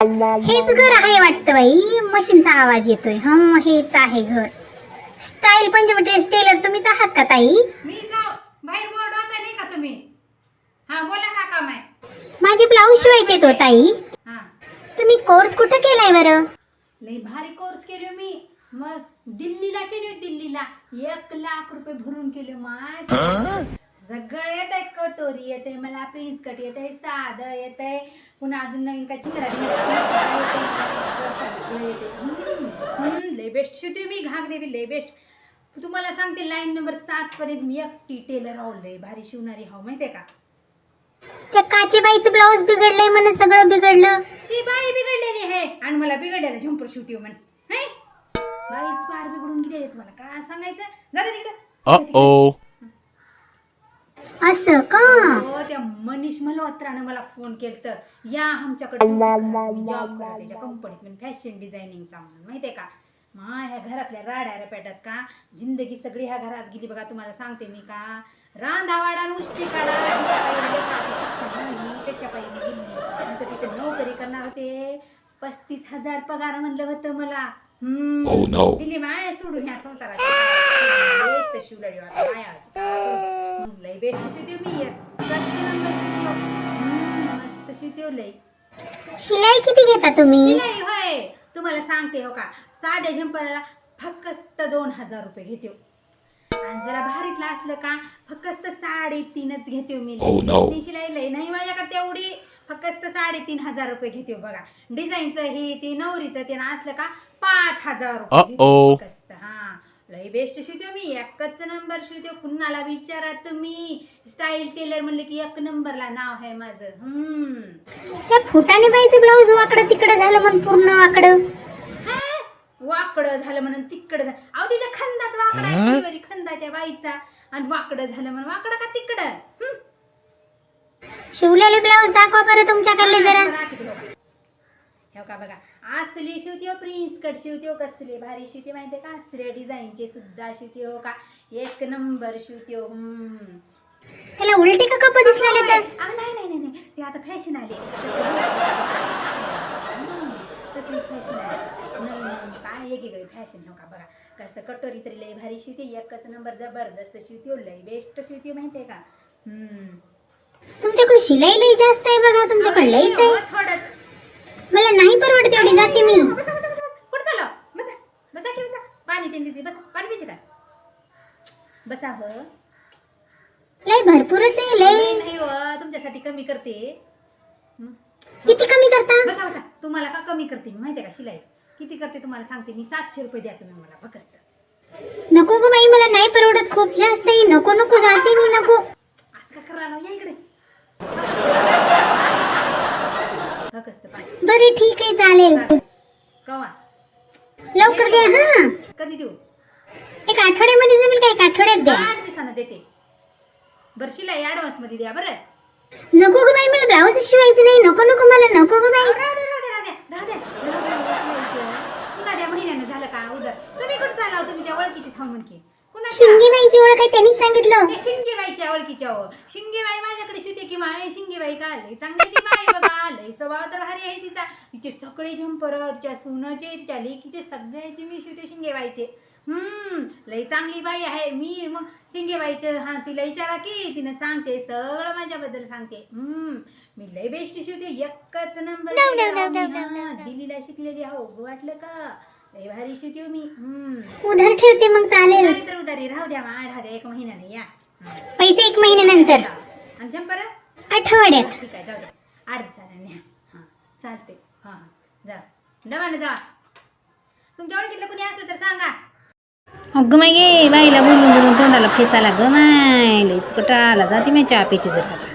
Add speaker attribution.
Speaker 1: हेच घर आहे वाटतं बाई. मशीनचा आवाज येतोय. हा हेच आहे घर. स्टाईल पंजाबी ड्रेस टेलर तुम्हीच आहात का ताई?
Speaker 2: मी जाऊ. बाहेर बोर्ड वाचाय नाही का तुम्ही? हा बोला का काम आहे?
Speaker 1: माझे ब्लाऊज शिवायचे तो ताई.
Speaker 2: हा.
Speaker 1: तुम्ही कोर्स कुठं केलाय बरं?
Speaker 2: लई भारी कोर्स केले मी. मग दिल्लीला केली दिल्लीला. एक लाख रुपये भरून केले माय सगळं येत कटोरी येते मला प्रिन्स कट येत आहे साधं येत. आहे पुन्हा अजून नवीन काय चिंगडा लय बेस्ट शिवते मी घागरे बी लय बेस्ट तुम्हाला सांगते लाईन नंबर सात पर्यंत मी एकटी टेलर आहो लय भारी शिवणारी हाव माहितीये का?
Speaker 1: त्या काचेबाईचं ब्लाऊज बिघडलंय म्हणे सगळं बिघडलं.
Speaker 2: ती बाई बिघडलेली आहे. आणि मला बिघडलेला झुंपर शिवते म्हण. है? बाईच फार बिघडून गेलेली तुम्हाला काय सांगायचं? जाते तिकडे.
Speaker 1: असं का?
Speaker 2: हो त्या मनीष मल्होत्रानं मला फोन केलत. या आमच्याकडे जॉब करा त्याच्या कंपनीत म्हणजे फॅशन डिझायनिंगचा म्हणून माहितीये का? मा ह्या घरातल्या राड्या रपेटात का? जिंदगी सगळी ह्या घरात गेली बघा तुम्हाला सांगते मी का? रांधावाडा नुसती काढा शिक्षण नाही त्याच्या पायी मी गेली नंतर तिथे नोकरी करणार होते. पस्तीस हजार पगार म्हणलं होतं मला. हम्म.
Speaker 3: Oh.
Speaker 2: दिली माय सोडून ह्या संसाराची. शिवलडी आता बेस्ट शिवते मी एक. नंबर. हम्म, मस्त
Speaker 1: शिलाई किती घेता तुम्ही
Speaker 2: नाही होय तुम्हाला सांगते हो का साध्या झंपराला फक्त दोन हजार रुपये घेते आणि जरा भारीतला असलं का फक्त साडेतीनच घेते मी
Speaker 3: Oh, no.
Speaker 2: ती शिलाई लय नाही माझ्याकडे तेवढी फक्त साडेतीन हजार रुपये घेते बघा डिझाईनचं हे ती नवरीचं ते ना असलं का पाच हजार रुपये घेते
Speaker 3: Uh-oh.
Speaker 2: फक्त. लय बेस्ट शिवते मी एकच नंबर शिवते. कुणाला विचारा तुम्ही? स्टाईल टेलर म्हणले की एक नंबरला नाव आहे माझं. हम्म.
Speaker 1: त्या फुटाने बाईचं ब्लाऊज वाकडं तिकडं झालं म्हणून पूर्ण वाकडं.
Speaker 2: हा? वाकडं झालं म्हणून तिकडं झालं अहो तिचा खंदाच वाकडा आहे खंदा त्या बाईचा. आणि वाकडं झालं म्हणून वाकडं का तिकडं? हं?
Speaker 1: शिवलेले ब्लाऊज दाखवा बरं तुमच्याकडले जरा.
Speaker 2: हे का बघा. असली शिवते हो प्रिन्स कट शिवते हो कसले भारी शिवते माहितीये का? असले डिझाईनचे सुद्धा शिवते हो का? एक नंबर शिवते हो.
Speaker 1: त्याला उलटी का कप तर?
Speaker 2: आ, नाही नाही नाही नाही. ते आता फॅशन आली. तसली फॅशन आली. काय फॅशन हो का? बघा कसं कटोरी तरी लय भारी शिवते एकच नंबर जबरदस्त शिवते हो, लय बेस्ट शिवते माहितीये का? हम्म.
Speaker 1: तुमच्याकडे शिलाई लई जास्त आहे बघा तुमच्याकडे लईच
Speaker 2: हो,
Speaker 1: आहे
Speaker 2: थोडंच.
Speaker 1: मला नाही परवडत एवढी जाते मी.
Speaker 2: बसा बसा बसा बसा. कुठं चाललो? बसा बसा की बसा. पाणी तीन देते. बसा. पाणी पिचे काय? बसा हो.
Speaker 1: लई भरपूरच आहे लई
Speaker 2: नाही हो तुमच्यासाठी कमी करते. हं?
Speaker 1: किती कमी करता?
Speaker 2: बसा बसा. तुम्हाला का कमी करते? मी माहितीये का शिलाई? किती करते तुम्हाला सांगते मी. सातशे रुपये द्या तुम्ही मला फक्त.
Speaker 1: नको गो बाई मला नाही परवडत. खूप जास्त आहे. नको नको जाते मी नको.
Speaker 2: असं का करा या इकडे फक्त पाच
Speaker 1: बरं ठीक आहे चालेल.
Speaker 2: कवा?
Speaker 1: लवकर द्या हा.
Speaker 2: कधी देऊ?
Speaker 1: एक आठवड्यामध्ये जमेल का? एक आठवड्यात द्या.
Speaker 2: आठ दिवसानं देते. बरं शिलाई ऍडव्हान्समध्ये द्या बरं.
Speaker 1: नको गो बाई मला ब्लाऊज शिवायचं नाही. नको नको मला नको गो बाई.
Speaker 2: राहू दे राहू दे राहू. पुन्हा द्या महिन्यानं झालं का? उद्या तुम्ही कुठं चालला हो? तुम्ही त्या ओळखीची थांब म्हणकी पुन्हा द्या.
Speaker 1: शिंगी बाईची ओळख आहे त्यांनीच सांगितलं.
Speaker 2: शिंगेबाईच्या ओळखीच्या हो शिंगेबाई माझ्याकडे शिवते की माय शिंगेबाई का लय चांगली ती बघा लय स्वभाव तर भारी आहे तिचा. तिचे सगळे झंपर तिच्या सुनाचे तिच्या लेकीचे सगळ्याचे मी शिवते शिंगेबाईचे. हम्म लय चांगली बाई आहे. मी मग शिंगेबाईचे हा तिला विचारा की तिने सांगते सगळं माझ्याबद्दल सांगते. हम्म मी लय बेस्ट शिवते. एकच नंबर दिल्लीला शिकलेली हो वाटलं का? लय भारी शिवते हो मी. हम्म.
Speaker 1: उधार ठेवते मग चालेल.
Speaker 2: उधारी तर उधारी राहू द्या मा राहू द्या एक महिन्याने या.
Speaker 1: पैसे एक महिन्यानंतर.
Speaker 2: आणि झंपर
Speaker 1: आठवड्यात.
Speaker 2: ठीक आहे जाऊ द्या. आठ दिवसाने न्या हां चालते. हां जा. दवाने जा. तुमच्या ओळखीतलं कुणी असलं तर सांगा. अगं माय गे बाईला बोलून बोलून तोंडाला फेसाला ग माय. लईच कटाला जाते मी चहा पिते जर